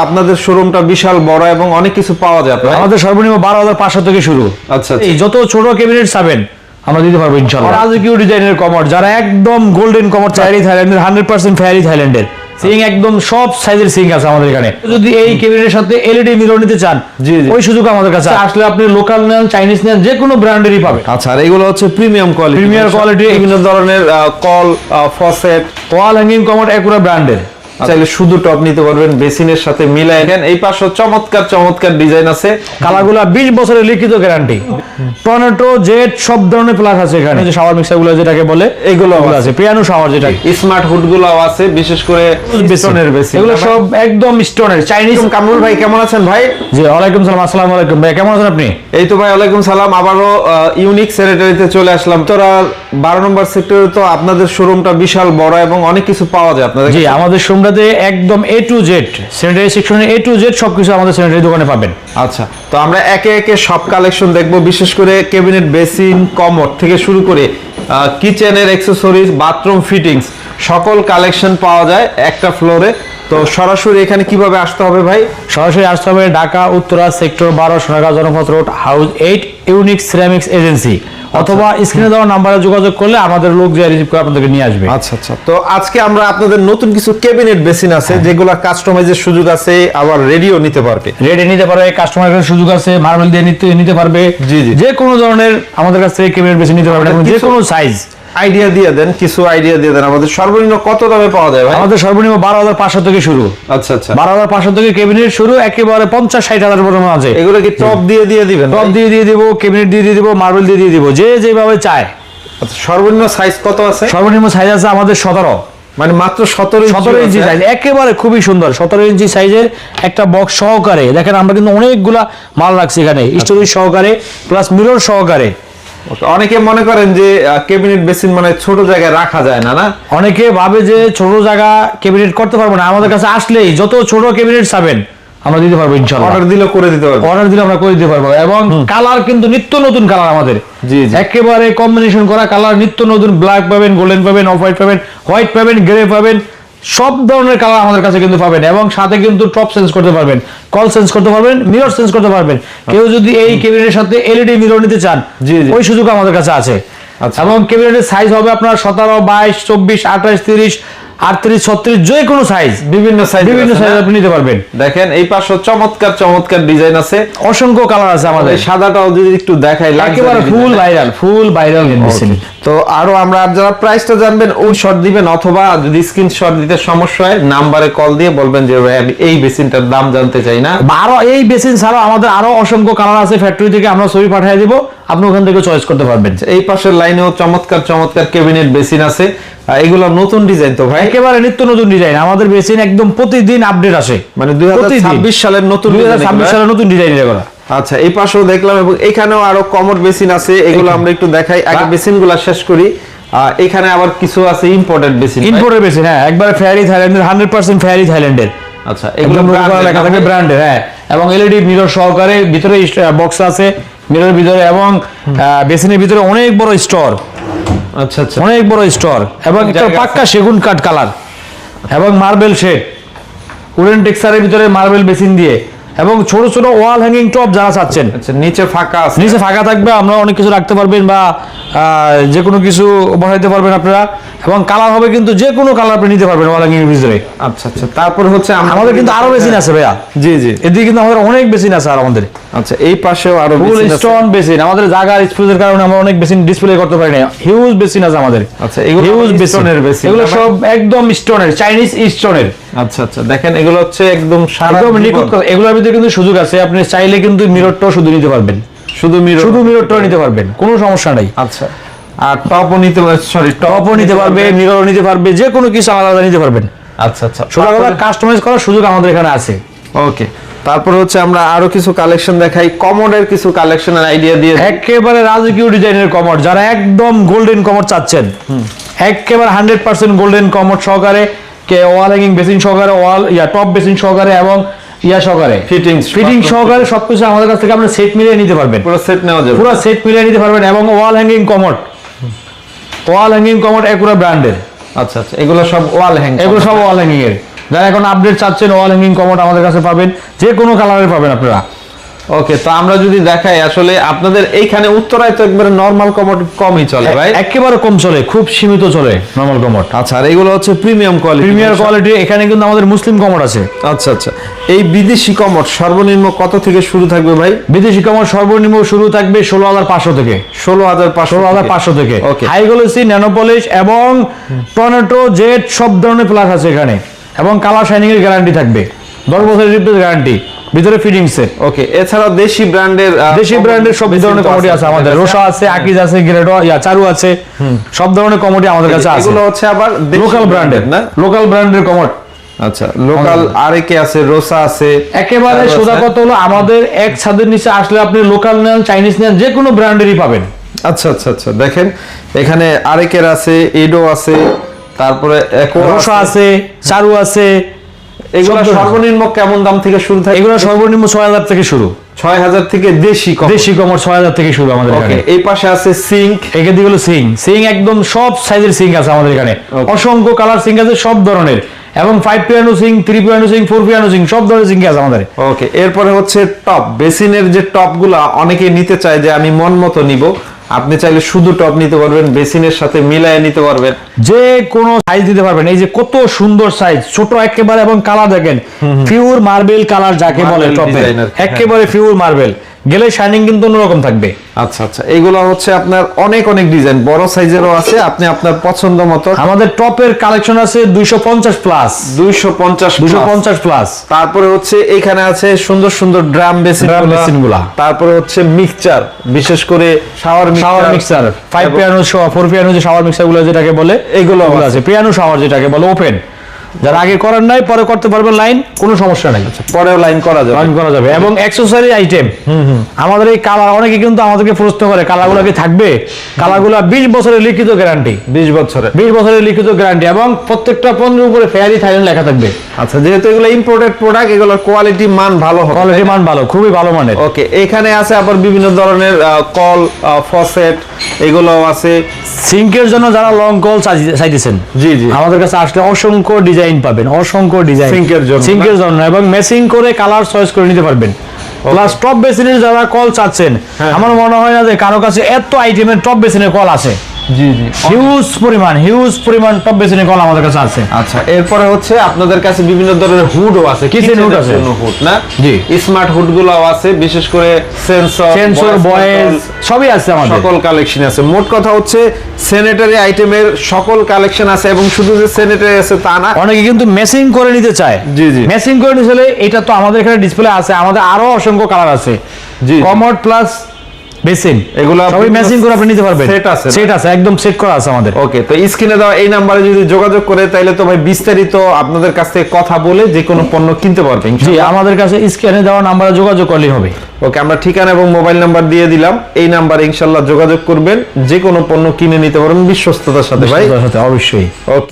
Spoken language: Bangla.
আপনাদের শোরুমটা বিশাল বড় এবং অনেক কিছু পাওয়া যায় আপনার। আমাদের সর্বনিম্ন বারো হাজার পাঁচশো থেকে শুরু। আচ্ছা আচ্ছা। এই যত ছোট ক্যাবিনেট চাবেন আমরা দিতে পারব ইনশাল্লাহ। রাজকীয় ডিজাইনের কমর যারা একদম গোল্ডেন কমর ফেয়ারি থাইল্যান্ডের হান্ড্রেড পার্সেন্ট ফেয়ারি থাইল্যান্ডের সিং একদম সব সাইজের সিং আছে আমাদের এখানে। যদি এই ক্যাবিনেটের সাথে এলইডি মিরর নিতে চান। ওই সুযোগ আমাদের কাছে আসলে আপনি লোকাল নেন চাইনিজ নেন যে কোনো ব্র্যান্ডেরই পাবেন। আচ্ছা আর এগুলো হচ্ছে প্রিমিয়াম কোয়ালিটি Premium quality। বিভিন্ন ধরনের কল ফসেট ওয়াল হ্যাঙ্গিং কমর একুরা ব্র্যান্ডের চাইলে শুধু টপ নিতে পারবেন বেসিনের সাথে মিলাই নেন। এই পাশে চমৎকার চমৎকার ডিজাইন আছে। কালারগুলা বিশ বছরের লিখিত গ্যারান্টি টর্নেটো জেট সব ধরনের প্লাস আছে এখানে। যে শাওয়ার মিক্সারগুলো যেটাকে বলে এগুলো আছে। পিয়ানো শাওয়ার যেটা। স্মার্ট হুডগুলো আছে বিশেষ করে স্টোনের বেসিন এগুলো সব একদম স্টোনের চাইনিজ কামরুল ভাই কেমন আছেন ভাই? জি ওয়ালাইকুম সালাম আসসালামু আলাইকুম ভাই। কেমন আছেন আপনি? এই তো ভাই ওয়ালাইকুম সালাম। আবারও ইউনিক সেক্রেটারিতে চলে আসলাম। তোরা বারো নম্বর সেক্টরে তো আপনাদের শোরুমটা বিশাল বড় এবং অনেক কিছু পাওয়া যায় আপনাদের জি আমাদের সোমরাতে একদম এ টু জেড স্যানিটারি সেকশনে এ টু জেড সবকিছু আমাদের স্যানিটারি দোকানে পাবেন। আচ্ছা তো আমরা একে একে সব কালেকশন দেখব বিশেষ করে ক্যাবিনেট বেসিন কমোড থেকে শুরু করে কিচেনের অ্যাক্সেসরিজ বাথরুম ফিটিংস সকল কালেকশন পাওয়া যায় একটা ফ্লোরে তো সরাসরি এখানে কীভাবে আসতে হবে ভাই? সরাসরি আসতে হবে ঢাকা উত্তরা সেক্টর বারো Sonargaon Janapath road house eight unique ceramics agency অথবা স্ক্রিনে দেওয়া নাম্বারে যোগাযোগ করলে আমাদের লোক যে রিসিভ করে আপনাদেরকে নিয়ে আসবে। আচ্ছা আচ্ছা। তো আজকে আমরা আপনাদের নতুন কিছু ক্যাবিনেট বেসিন আছে যেগুলো কাস্টমাইজের সুযোগ আছে আবার রেডিও নিতে পারবে। রেডি নিতে পারবে কাস্টমাইজের সুযোগ আছে মার্বেল দিয়ে নিতে নিতে পারবে। জি, জি। যে কোনো ধরনের আমাদের কাছ থেকে ক্যাবিনেট বেসিন নিতে পারবে যে কোনো সাইজ আইডিয়া দিয়ে দেন কিছু আইডিয়া দিয়ে দেন। আমাদের সর্বনিম্ন কত দামে পাওয়া যায় ভাই? আমাদের সর্বনিম্ন বারো হাজার পাঁচশো থেকে শুরু। আচ্ছা আচ্ছা। বারো হাজার পাঁচশো থেকে কেবিনেট শুরু একেবারে পঞ্চাশ ষাট হাজার পর্যন্ত আছে। এগুলো কি টপ দিয়ে দিয়ে দিবেন টপ দিয়ে দিয়ে দিব কেবিনেট দিয়ে দিয়ে দিব মার্বেল দিয়ে দিয়ে দিব যে যেভাবে চায়। আচ্ছা সর্বনিম্ন সাইজ কত আছে? সর্বনিম্ন সাইজ আছে আমাদের সতেরো। মানে মাত্র সতেরো সতেরো ইঞ্চি সাইজ একেবারে খুবই সুন্দর। সতেরো ইঞ্চি সাইজের একটা বক্স সহকারে দেখেন আমরা কিন্তু অনেকগুলা মাল রাখছি এখানে স্টোরেজ সহকারে প্লাস মিরর সহকারে। অনেকে মনে করেন যে ক্যাবিনেট বেসিন মানে ছোট জায়গায় রাখা যায় না না? অনেকে ভাবে যে ছোট জায়গা ক্যাবিনেট করতে পারব না। আমাদের কাছে আসলেই যত ছোট ক্যাবিনেট চাবেন আমরা দিতে পারব অর্ডার দিলে করে দিতে পারব। অর্ডার দিলে আমরা করে দিতে পারব। এবং কালার কিন্তু নিত্য নতুন কালার আমাদের। জি, জি। একেবারে কম্বিনেশন করা কালার নিত্য নতুন ব্ল্যাক পাবেন গোল্ডেন পাবেন অফ হোয়াইট পাবেন হোয়াইট পাবেন গ্রে পাবেন। সব ধরনের কালার আমাদের কাছে কিন্তু পাবেন এবং সাথে কিন্তু টপ চেঞ্জ করতে পারবেন কল সেন্স করতে পারবেন মিরর চেঞ্জ করতে পারবেন কেউ যদি এই ক্যাবিনেটের সাথে এলইডি মিরর নিতে চান। ওই সুযোগ আমাদের কাছে আছে আচ্ছা। এবং ক্যাবিনেটের সাইজ হবে আপনার সতেরো বাইশ চব্বিশ আঠাশ তিরিশ আটত্রিশ ছত্রিশ যে কোনো সাইজ বিভিন্ন সাইজ বিভিন্ন সাইজ আপনি নিতে পারবেন। দেখেন এই পাশে চমৎকার চমৎকার ডিজাইন আছে। অসংখ্য কালার আছে আমাদের। সাদাটাও যদি একটু দেখাই একেবারে ফুল ভাইরাল ফুল ভাইরাল তো আরও আমরা যারা প্রাইসটা জানবেন ওই শট দিবেন অথবা যদি স্ক্রিনশট দিতে সমস্যা হয় নাম্বারে কল দিয়ে বলবেন যে ভাই আমি এই বেসিনটার দাম জানতে চাই না। আরও এই বেসিন ছাড়াও আমাদের আরও অসংখ্য কালার আছে ফ্যাক্টরি থেকে আমরা ছবি পাঠিয়ে দিব। আপনি ওখান থেকে চয়েস করতে পারবেন। এই পাশের লাইনেও চমৎকার চমৎকার ক্যাবিনেট বেসিন আছে। এগুলো নতুন ডিজাইন তো ভাই। একেবারে নিত্য নতুন ডিজাইন। আমাদের বেসিন একদম প্রতিদিন আপডেট আসে। মানে দুই প্রতিদিন। সালের নতুন দুই design এগুলো, সালের নতুন ডিজাইন এগুলো। আচ্ছা এই পাশেও দেখলাম এবং এখানেও আরও কমোড বেসিন আছে এগুলো আমরা একটু দেখাই। আগে বা- বেসিনগুলা শেষ করি। এখানে আবার কিছু আছে ইম্পোর্টেড বেসিন ইম্পোর্টের বেসিন হ্যাঁ। একবারে ফেয়ারি থাইল্যান্ডের হান্ড্রেড পার্সেন্ট ফেয়ারি থাইল্যান্ডের আচ্ছা এগুলো লেখা থাকে? ব্র্যান্ডের হ্যাঁ। এবং এলইডি মিরর সহকারে ভিতরে বক্স আছে। মিররের ভিতরে এবং বেসিনের ভিতরে অনেক বড় স্টোর আচ্ছা আচ্ছা। অনেক বড় স্টোর এবং পাক্কা সেগুন কাঠ কালার এবং মার্বেল শেড উডেন টেক্সারের ভিতরে মার্বেল বেসিন দিয়ে। এবং ছোট ছোট ওয়াল হ্যাঙ্গিং টপ যারা চাচ্ছেন। আচ্ছা নিচে ফাঁকা আছে। নিচে ফাঁকা থাকবে আমরা অনেক কিছু রাখতে পারবেন বা যে কোনো কিছু বসাইতে পারবেন আপনারা। এবং কালার হবে কিন্তু যে কোনো কালার আপনি নিতে পারবেন ওয়াল হ্যাঙ্গিং এর ভিতরে। আচ্ছা আচ্ছা তারপর হচ্ছে আমাদের কিন্তু আরও বেসিন আছে ভাইয়া। জি জি। এদিকে কিন্তু আমাদের অনেক বেসিন আছে আর আমাদের। আচ্ছা এই পাশেও আরও ফুল। স্টোন বেসিন আমাদের জায়গার স্পেসের কারণে আমরা অনেক বেসিন ডিসপ্লে করতে পারি না। হিউজ বেসিন আছে আমাদের। আচ্ছা, এগুলো হিউজ এর এগুলো সব একদম স্টোনের চাইনিজ স্টোনের আচ্ছা আচ্ছা। দেখেন এগুলো হচ্ছে একদম সারা নিখুঁত এগুলোর ভিতরে কিন্তু সুযোগ আছে। আপনি চাইলে কিন্তু মিররটাও শুধু নিতে পারবেন। শুধু মিরর শুধু মিররটাও নিতে পারবেন। কোনো সমস্যা নাই। আচ্ছা। আর টপও নিতে সরি টপও নিতে পারবে মিররও নিতে পারবে যে কোনো কিছু আলাদা নিতে পারবেন। আচ্ছা আচ্ছা। সোজা কথা কাস্টমাইজ করার সুযোগ আমাদের এখানে আছে। ওকে তারপর হচ্ছে আমরা আরও কিছু কালেকশন দেখাই। কমোডের কিছু কালেকশনের আইডিয়া দিয়ে। একেবারে রাজকীয় ডিজাইনের কমর যারা একদম গোল্ডেন কমর চাচ্ছেন একেবারে হান্ড্রেড পার্সেন্ট গোল্ডেন কমর সহকারে কে ওয়াল হ্যাঙ্গিং বেসিন সহকারে ওয়াল ইয়া টপ বেসিন সহকারে এবং ইয়া সহকারে। Fittings, ফিটিং সহকারে সবকিছু আমাদের কাছ থেকে আপনি সেট মিলিয়ে নিতে পারবেন। পুরো সেট নেওয়া যাবে। পুরো সেট মিলিয়ে নিতে পারবেন এবং ওয়াল হ্যাঙ্গিং কমর ওয়াল হ্যাঙ্গিং কমর একুরা ব্র্যান্ডের। আচ্ছা আচ্ছা এগুলো সব ওয়াল হ্যাং এগুলো সব ওয়াল হ্যাঙ্গিং এর। যারা এখন আপডেট চাচ্ছেন ওয়াল হ্যাঙ্গিং কমোড আমাদের কাছে পাবেন। যে কোনো কালারের পাবেন আপনারা। ওকে তো আমরা যদি দেখাই আসলে আপনাদের এইখানে উত্তরায় তো একবারে নর্মাল কমোড কমই চলে ভাই একেবারে কম চলে খুব সীমিত চলে নর্মাল কমোড আচ্ছা আর এগুলো হচ্ছে প্রিমিয়াম কোয়ালিটি প্রিমিয়াম কোয়ালিটি এখানে কিন্তু আমাদের মুসলিম কমোড আছে। আচ্ছা আচ্ছা। এই বিদেশি কমোড সর্বনিম্ন কত থেকে শুরু থাকবে ভাই? বিদেশি কমোড সর্বনিম্ন শুরু থাকবে ষোলো হাজার পাঁচশো থেকে। ষোলো হাজার পাঁচশো ষোলো হাজার পাঁচশো থেকে। ওকে হাই গ্লোসি ন্যানোপলিশ এবং টর্নেটো জেট সব ধরনের প্লাস আছে এখানে। এবং কালার শাইনিং এর গ্যারান্টি থাকবে। দশ বছরের রিপ্লেস গ্যারান্টি ভিতরে ফিটিং সেট ওকে এছাড়াও দেশি ব্র্যান্ডের দেশি ব্র্যান্ডের সব ধরনের কমোডি আছে আমাদের। রোসা আছে আকিজ আছে গ্রেডো ইয়া চারু আছে। সব ধরনের কমোডি আমাদের কাছে আছে। এগুলো হচ্ছে আবার লোকাল ব্র্যান্ডের না? লোকাল ব্র্যান্ডের কমোড আচ্ছা লোকাল আরেকে আছে রোসা আছে একেবারে সোজা। কথা হলো আমাদের এক ছাদের নিচে আসলে আপনি লোকাল নেন চাইনিজ নেন যে কোনো ব্র্যান্ডেরই পাবেন। আচ্ছা আচ্ছা আচ্ছা দেখেন এখানে আরেকের আছে এডো আছে তারপরে রোসা আছে চারু আছে এগুলো সর্বনিম্ন কেমন দাম থেকে শুরু থাকে? এগুলো সর্বনিম্ন ছয় হাজার থেকে শুরু। ছয় হাজার থেকে দেশি দেশি কমর ছয় হাজার থেকে শুরু আমাদের এখানে। এই পাশে আছে সিঙ্ক। সিং। সিং একদম সব সাইজের আছে আমাদের এখানে। অসংখ্য কালার সিং আছে সব ধরনের। এবং five piano sink three piano sink four piano sink সব ধরনের সিং আছে আমাদের। ওকে এরপরে হচ্ছে টপ বেসিনের যে টপ টপগুলা অনেকে নিতে চায় যে আমি মন মতো নিব। আপনি চাইলে শুধু টপ নিতে পারবেন বেসিনের সাথে মিলায় নিতে পারবেন। যে কোনো সাইজ দিতে পারবেন। এই যে কত সুন্দর সাইজ ছোট একেবারে এবং কালার দেখেন। পিওর মার্বেল কালার যাকে বলে টপ। একেবারে পিওর মার্বেল গেলে শাইনিং কিন্তু অন্যরকম থাকবে। আচ্ছা আচ্ছা এগুলো হচ্ছে আপনার অনেক অনেক ডিজাইন বড় সাইজেরও আছে আপনি আপনার পছন্দ মতো। আমাদের টপের কালেকশন আছে দুইশো পঞ্চাশ প্লাস দুইশো পঞ্চাশ দুইশো পঞ্চাশ প্লাস তারপরে হচ্ছে এখানে আছে সুন্দর সুন্দর ড্রাম বেসিন Drum basin গুলা। তারপরে হচ্ছে মিক্সচার বিশেষ করে shower shower mixer five piano four piano যে শাওয়ার মিক্সারগুলো যেটাকে বলে এগুলো। আছে। পিয়ানো শাওয়ার যেটাকে বলে ওপেন যারা আগে করার নাই পরে করতে পারবেন লাইন কোনো সমস্যা নাই। পরেও লাইন করা যাবে। লাইন করা যাবে। এবং অ্যাক্সেসরি আইটেম আমাদের এই কালার অনেকে কিন্তু আমাদেরকে প্রশ্ন করে কালারগুলো কি থাকবে? কালারগুলো বিশ বছরের লিখিত গ্যারান্টি বিশ বছরে। বিশ বছরের লিখিত গ্যারান্টি এবং প্রত্যেকটা পণ্যের উপরে ফেয়ারি থাইল্যান্ড লেখা থাকবে। আচ্ছা যেহেতু এগুলো ইম্পোর্টেড প্রোডাক্ট এগুলোর কোয়ালিটি মান ভালো হবে। কোয়ালিটি মান ভালো খুবই ভালো মানের। ওকে এখানে আছে আবার বিভিন্ন ধরনের কল ফসেট এগুলো আছে। সিঙ্কের জন্য যারা লং কল চাইতেছেন জি, জি। আমাদের কাছে আসলে অসংখ্য ডিজাইন পাবেন অসংখ্য ডিজাইন সিঙ্কের জন্য, সিঙ্কের জন্য এবং মেসিং করে কালার চয়েস করে নিতে পারবেন। প্লাস টপ বেসিনের যারা কল চাচ্ছেন হ্যাঁ। আমার মনে হয় না যে কারও কাছে এত আইটেমের টপ বেসিনের কল আছে। জি জি। হিউজ পরিমাণ হিউজ পরিমাণ টপ বেসিনের কল আমাদের কাছে আছে। আচ্ছা এরপরে হচ্ছে আপনাদের কাছে বিভিন্ন ধরনের হুডও আছে। Kitchen hood আছে। হুড না? জি। স্মার্ট হুড গুলাও আছে বিশেষ করে সেন্সর সেন্সর বয়েস সবই আছে আমাদের। সকল কালেকশন আছে। মোট কথা হচ্ছে স্যানিটারি আইটেমের সকল কালেকশন আছে এবং শুধু যে স্যানিটারি আছে তা না। অনেকে কিন্তু মেসিং করে নিতে চায়। জি, জি। মেসিং করে নিতে এটা তো আমাদের এখানে ডিসপ্লে আছে আমাদের আরও অসংখ্য কালার আছে। জি। কমোড প্লাস বেসিন এগুলা সবই ম্যাচিং করে আপনি নিতে পারবেন। set আছে? সেট আছে একদম সেট করা আছে আমাদের। ওকে তো স্ক্রিনে দেওয়া এই নাম্বারে যদি যোগাযোগ করে তাহলে তো ভাই বিস্তারিত আপনাদের কাছ থেকে কথা বলে যে কোনো পণ্য কিনতে পারবেন জি আমাদের কাছে স্ক্যানে দেওয়া নাম্বারে যোগাযোগ করলেই হবে। ওকে আমরা ঠিকানা এবং মোবাইল নাম্বার দিয়ে দিলাম। এই নাম্বারে ইনশাল্লাহ যোগাযোগ করবেন যে কোনো পণ্য কিনে নিতে পারবেন বিশ্বস্ততার সাথে ভাই। অবশ্যই। ওকে